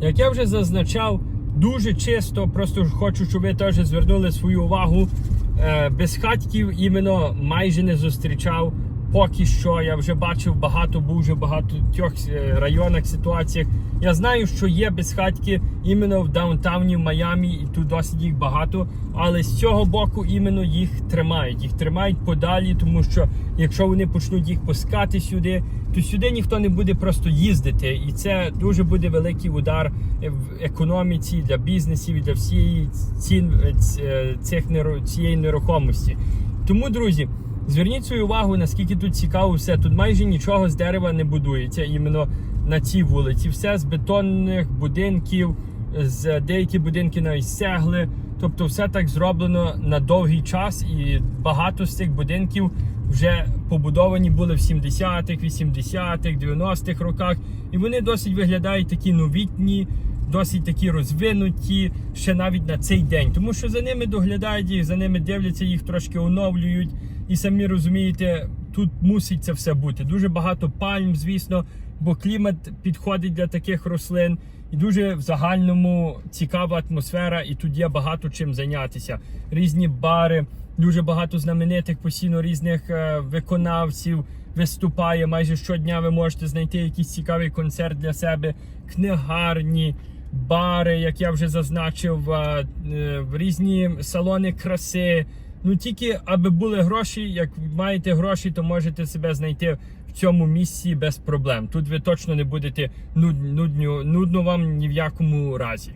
Як я вже зазначав, дуже чисто, просто хочу, щоб ви теж звернули свою увагу. Е, Безхатьків іменно майже не зустрічав. Поки що я вже бачив багато, був вже багато тьох е, районах, ситуаціях. Я знаю, що є безхатьки іменно в даунтауні в Майамі, і тут досить їх багато. Але з цього боку іменно їх тримають. Їх тримають подалі, тому що якщо вони почнуть їх пускати сюди, то сюди ніхто не буде просто їздити. І це дуже буде великий удар в економіці для бізнесів і для всієї цін е, е, цих цієї нерухомості. Тому, друзі. Зверніть свою увагу, наскільки тут цікаво все. Тут майже нічого з дерева не будується іменно на цій вулиці. Все з бетонних будинків, з деякі будинки навіть з. Тобто, все так зроблено на довгий час, і багато з цих будинків вже побудовані були в 70-х, 80-х, 90-х роках. І вони досить виглядають такі новітні, досить такі розвинуті ще навіть на цей день. Тому що за ними доглядають їх, за ними дивляться, їх трошки оновлюють. І самі розумієте, тут мусить це все бути. Дуже багато пальм, звісно, бо клімат підходить для таких рослин. І дуже в загальному цікава атмосфера, і тут є багато чим зайнятися. Різні бари, дуже багато знаменитих постійно різних е, виконавців виступає. Майже щодня ви можете знайти якийсь цікавий концерт для себе, книгарні, бари, як я вже зазначив, е, е, в різні салони краси. Ну тільки аби були гроші. Як маєте гроші, то можете себе знайти в цьому місці без проблем. Тут ви точно не будете нуд- нудню, нудно вам ні в якому разі.